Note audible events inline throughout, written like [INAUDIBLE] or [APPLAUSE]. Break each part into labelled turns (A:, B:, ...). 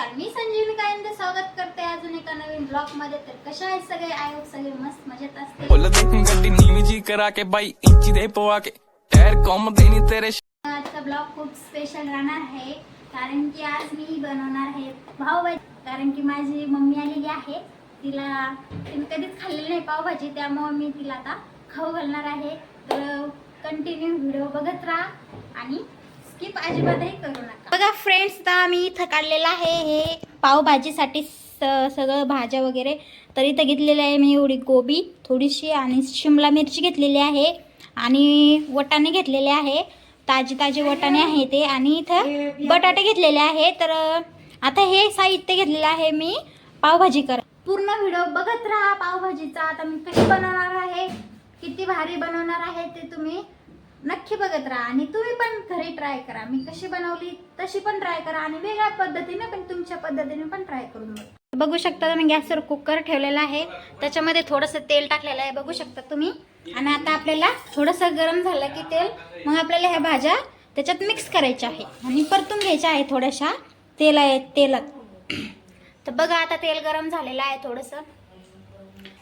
A: नमस्कार मी संजीवनी कायंदे स्वागत करते अजून एका नवीन ब्लॉगमध्ये तर कशा आहेत सगळे? आय होप सगळे मस्त मजेत
B: असते गड्डी नीवी जी करा के बाई इंची दे पवा के. टायर कॉम देनी तेरे
A: आजचा ब्लॉग खूप स्पेशल राहणार आहे कारण की आज मी बनवणार आहे भावभाजी कारण की माझी मम्मी आलेली आहे तिला तिने कधीच खाल्लेली नाही पावभाजी त्यामुळे मी तिला आता खाऊ घालणार आहे. तर कंटिन्यू व्हिडिओ बघत राहा आणि स्किप अजिबातही करू नका. बघा फ्रेंड्स आता मी इथं काढलेलं आहे. हे पावभाजीसाठी सगळं भाज्या वगैरे तर इथं घेतलेलं आहे मी एवढी गोबी थोडीशी आणि शिमला मिरची घेतलेली आहे आणि वटाणे घेतलेले आहे. ताजे ताजे वटाणे आहे ते आणि इथं बटाटे घेतलेले आहे. तर आता हे साहित्य घेतलेलं आहे मी पावभाजी कर पूर्ण व्हिडिओ बघत राहा पावभाजीचा. आता मी कशी बनवणार आहे? किती भारी बनवणार आहे ते तुम्ही नक्की बघत राहा आणि तुम्ही पण घरी ट्राय करा. मी कशी बनवली तशी पण ट्राय करा आणि वेगळ्या पद्धतीने पण तुमच्या पद्धतीने पण ट्राय करून बघा. बघू शकता तुम्ही गॅसवर कुकर ठेवलेला आहे. त्याच्यामध्ये थोडंसं तेल टाकलेलं आहे. बघू शकता तुम्ही. आणि आता आपल्याला थोडंसं गरम झालं की तेल मग आपल्याला ह्या भाज्या त्याच्यात मिक्स करायच्या आहे आणि परतून घ्यायच्या आहे थोड्याशा तेल आहे तेलात. तर बघा आता तेल गरम झालेलं आहे थोडंसं.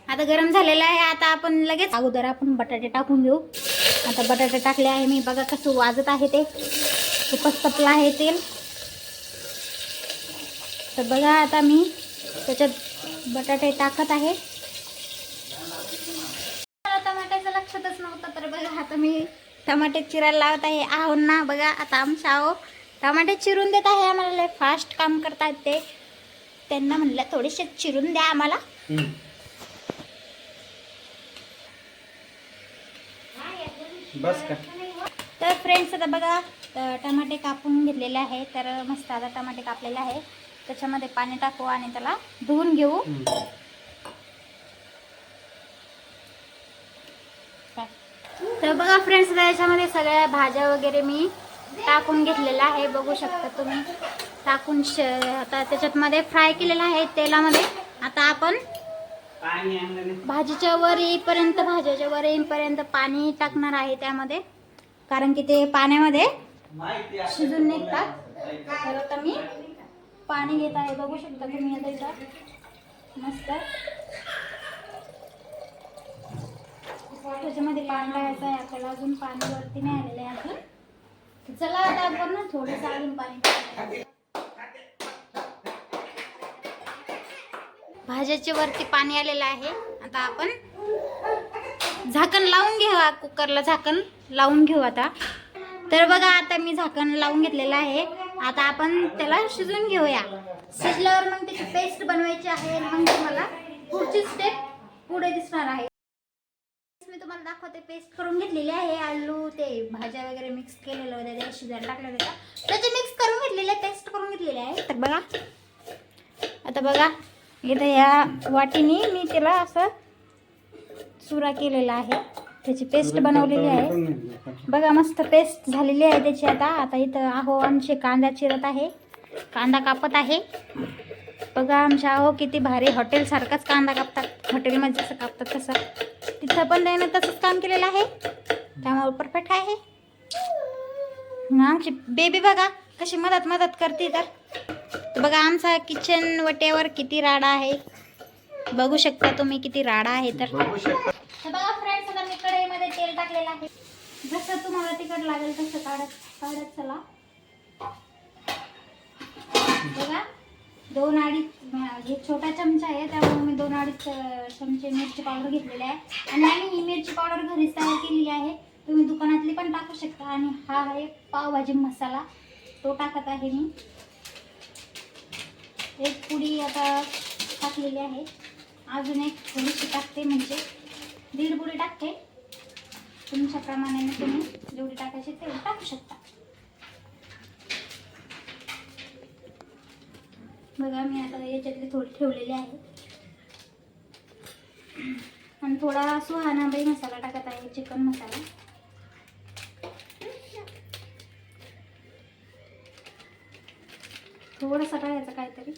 A: आता गरम झालेलं आहे. आता आपण लगेच अगोदर आपण बटाटे टाकून घेऊ. आता बटाटे टाकले आहे मी. बघा कसं वाजत आहे ते. खूपच तपलं आहे तेल तर बघा आता मी त्याच्यात बटाटे टाकत आहे. मला टमाट्याचं लक्षातच नव्हतं तर बघा आता मी टमाटे चिरायला लावत आहे. आहो ना बघा आता आमच्या आहो टमाटे चिरून देत आहे आम्हाला. फास्ट काम करतात ते. त्यांना म्हणलं थोडेसे चिरून द्या आम्हाला.
C: बस का.
A: तर फ्रेंड्स आता बघा टमाटे कापून घेतलेले आहे तर मस्त आता टमाटे कापलेले आहे त्याच्यामध्ये पाणी टाकू आणि त्याला धुवून घेऊ. तर बघा फ्रेंड्स याच्यामध्ये सगळ्या भाज्या वगैरे मी टाकून घेतलेल्या आहे. बघू शकता तुम्ही. टाकून श आता त्याच्यात मध्ये फ्राय केलेलं आहे तेलामध्ये. आता आपण भाजीच्या वर येईपर्यंत भाज्याच्या वर येईपर्यंत पाणी टाकणार आहे त्यामध्ये. कारण की ते पाण्यामध्ये शिजून निघतात. तर आता मी पाणी घेत आहे. बघू शकता तुम्ही आता इथं. मस्त. त्याच्यामध्ये पाणी टाकायचं आहे. आपल्याला अजून पाणी वरती नाही आलेलं आहे अजून चला आता आपण ना थोडंसं अजून पाणी भाज्याच्या वरती पाणी आलेलं आहे. आता आपण झाकण लावून घेऊ कुकरला झाकण लावून घेऊ आता. तर बघा आता मी झाकण लावून घेतलेलं आहे. आता आपण त्याला शिजून घेऊया. शिजल्यावर मग त्याची पेस्ट बनवायची आहे मग तुम्हाला पुढची स्टेप पुढे दिसणार आहे. मी तुम्हाला दाखवते पेस्ट करून घेतलेली आहे. आलू ते भाज्या वगैरे मिक्स केलेलं होतं ते शिजायला टाकलं होतं. त्याचे मिक्स करून घेतलेले पेस्ट करून घेतलेले आहे. तर बघा. आता बघा. इथं या वाटीने मी त्याला असं चुरा केलेला आहे. त्याची पेस्ट बनवलेली आहे. बघा मस्त पेस्ट झालेली आहे त्याची आता. आता इथं आहो आमचे कांदा चिरत आहे. कांदा कापत आहे. बघा आमच्या आहो किती भारी हॉटेलसारखाच कांदा कापतात. हॉटेलमध्ये जसं कापतात तसं. तिथं पण त्यानं तसंच काम केलेलं आहे. त्यामुळे परफेक्ट आहे. आमची बेबी बघा कशी मदत मदत करते तर. बघा आमचा किचन वट्यावर किती राडा आहे. बघू शकता तुम्ही किती राडा आहे तर. तर बघा फ्रेंड्स आता मी कढईमध्ये तेल टाकलेलं आहे. जसं तुम्हाला तिखट लागेल तसं काढत काढत चला. बघा दोन अडीच हे छोटा चमचा आहे त्यामुळे मी दोन अडीच चमचे मिरची पावडर घेतलेले आहे. आणि आम्ही ही मिरची पावडर घरीच तयार केलेली आहे. तुम्ही दुकानातली पण टाकू शकता. आणि हा आहे पावभाजी मसाला. तो टाकत आहे मी. एक आता टाकलेली आहे. अजून एक थोडीशी टाकते म्हणजे दीड पुडी टाकते. तुमच्या प्रमाणाने तुम्ही जेवढी टाकायची तेवढी टाकू शकता. बघा मी आता याच्यातली थोडी ठेवलेली आहे. आणि थोडा सुहाना बाई मसाला टाकत आहे चिकन मसाला. थोडंसं टाकायचा काहीतरी.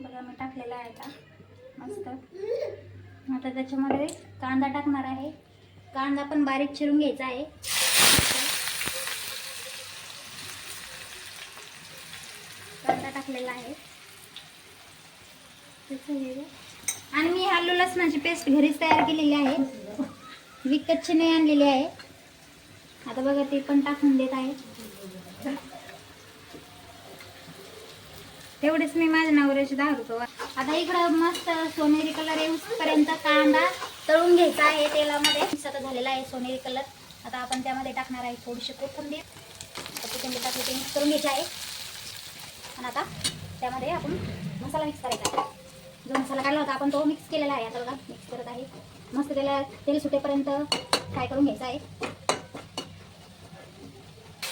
A: बघा मी टाकलेला आहे आता. मस्त. आता त्याच्यामध्ये कांदा टाकणार आहे. कांदा पण बारीक चिरून घ्यायचा आहे. कांदा टाकलेला आहे. आणि मी आलू लसणाची पेस्ट घरीच तयार केलेली आहे. विकतची नाही आणलेली आहे. आता बघा ते पण टाकून देत आहे. तेवढेच मी माझ्या नवऱ्याचे दहा रुपये वा- आता इकडं मस्त सोनेरी कलर येऊपर्यंत कांदा तळून घ्यायचा आहे तेलामध्ये. मिक्स आता झालेला आहे सोनेरी कलर. आता आपण त्यामध्ये टाकणार आहे थोडीशी कोथिंबीर. कोथिंबीर टाकली ते मिक्स करून घ्यायची आहे. आणि आता त्यामध्ये आपण मसाला मिक्स करायचा आहे. जो मसाला काढला होता आपण तो मिक्स केलेला आहे. आता बघा मिक्स करत आहे. मस्त त्याला तेल सुटेपर्यंत फ्राय करून घ्यायचं आहे.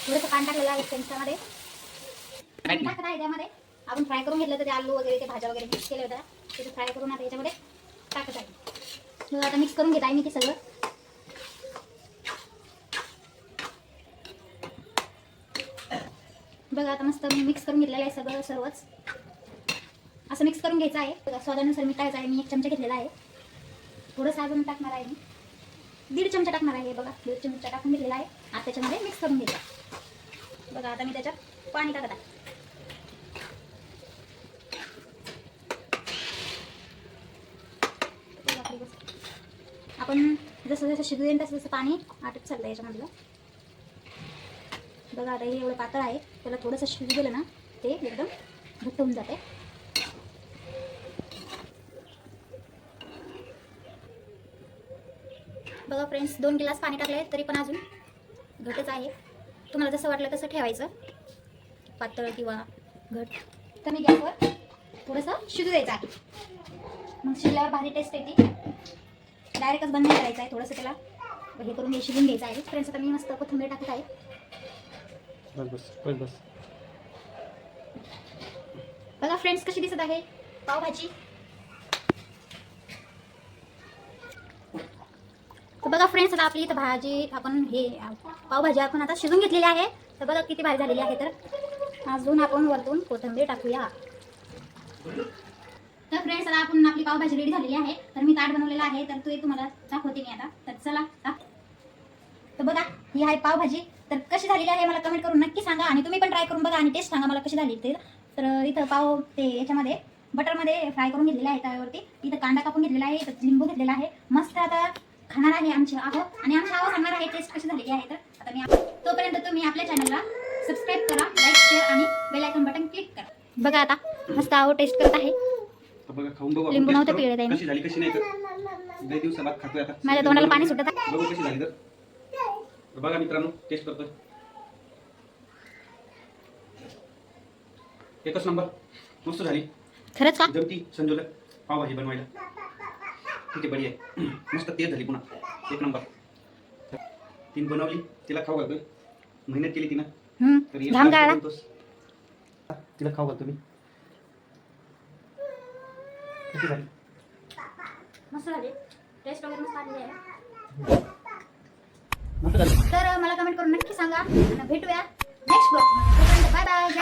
A: थोडंसं पाणी टाकलेलं आहे त्याच्यामध्ये. टाकत आहे त्यामध्ये. आपण फ्राय करून घेतलं तर ते आलू वगैरे ते भाज्या वगैरे मिक्स केले होत्या. ते फ्राय करून आता याच्यामध्ये टाकत आहे मग आता मिक्स करून घेत आहे मी ते सगळं. बघा आता मस्त मी मिक्स करून घेतलेलं आहे सगळं सर्वच. असं मिक्स करून घ्यायचं आहे. बघा स्वादानुसार मी टाकायचं आहे. मी एक चमचा घेतलेला आहे. थोडंसं अजून टाकणार आहे मी. दीड चमचा टाकणार आहे बघा. दीड चमचा टाकून घेतलेला आहे. आता त्याच्यामध्ये मिक्स करून घ्यायचं बघा आता मी त्याच्यात पाणी टाकत आहे बघा खाली बस. आपण जसं जसं शिजू येईल तसं तसं पाणी आटत चाललं याच्यामधलं. बघा आता हे एवढं पातळ आहे त्याला थोडंसं शिजू दिलं ना ते एकदम घट्ट होऊन जाते. बघा फ्रेंड्स दोन गिलास पाणी टाकले तरी पण अजून घटच आहे. तुम्हाला जसं वाटलं तसं ठेवायचं. पातळ किंवा घट. तर मी गॅसवर थोडंसं शिजू द्यायचं आहे. मग शिजल्यावर भारी टेस्ट येते. डायरेक्टच बंद नाही करायचं आहे थोडंसं त्याला हे करून हे शिजून घ्यायचं आहे. फ्रेंड्स आता मी मस्त कोथिंबीर टाकत आहे. बघा फ्रेंड्स कशी दिसत आहे. पावभाजी. तर बघा फ्रेंड्स आता आपली इथं भाजी आपण हे पावभाजी आपण आता शिजून घेतलेली आहे. तर बघा किती भारी झालेली आहे तर. अजून आपण वरतून कोथिंबीर टाकूया. तर फ्रेंड्स आता आपण आपली पावभाजी रेडी झालेली आहे. तर मी ताट बनवलेला आहे. तर ते तुम्हाला दाखवते मी आता. तर चला तर बघा ही आहे पावभाजी. तर कशी झालेली आहे मला कमेंट करून नक्की सांगा आणि तुम्ही पण ट्राय करून बघा आणि टेस्ट सांगा मला कशी झाली ते. तर इथं पाव ते याच्यामध्ये बटरमध्ये फ्राय करून घेतलेला आहे त्यावरती. इथं कांदा कापून घेतलेला आहे इथं लिंबू घेतलेला आहे. मस्त आता खाणार आहे आमची आहो आणि आमची आहो सांगणार आहे टेस्ट कशी झालेली आहे तर. आता मी तोपर्यंत तुम्ही आपल्या चॅनलला सबस्क्राईब करा लाईक शेअर आणि बेल बटन क्लिक करा. बघा आता मस्त आहो टेस्ट करत आहे.
C: तर बघा खाऊन बघू
A: लिंबू नव्हतं त्याने.
C: कशी झाली कशी नाही तर लय दिवसाबाद खातोय आता.
A: माझ्या तोंडाला पाणी सुटत आहे.
C: बघू कशी झाली तर. तर बघा मित्रांनो टेस्ट करतोय. एकच नंबर मस्त झाली.
A: खरंच का?
C: जमती संजूला. पावभाजी बनवायला. ठीक आहे बढी आहे. [CLEARS THROAT] मस्त तेज झाली पुन्हा. एक नंबर तीन बनवली तिला खाऊ घालतोय. मेहनत केली तिनं.
A: हम्म,
C: तर
A: घाम
C: बनवतोस. तिला खाऊ घालतो मी. कशी झाली?
A: मस्त झाली. टेस्ट वगैरे मस्त आलेली आहे.
C: मस्त झाली.
A: तर मला कमेंट करून नक्की सांगा. आणि भेटूया नेक्स्ट ब्लॉग बाय बाय जय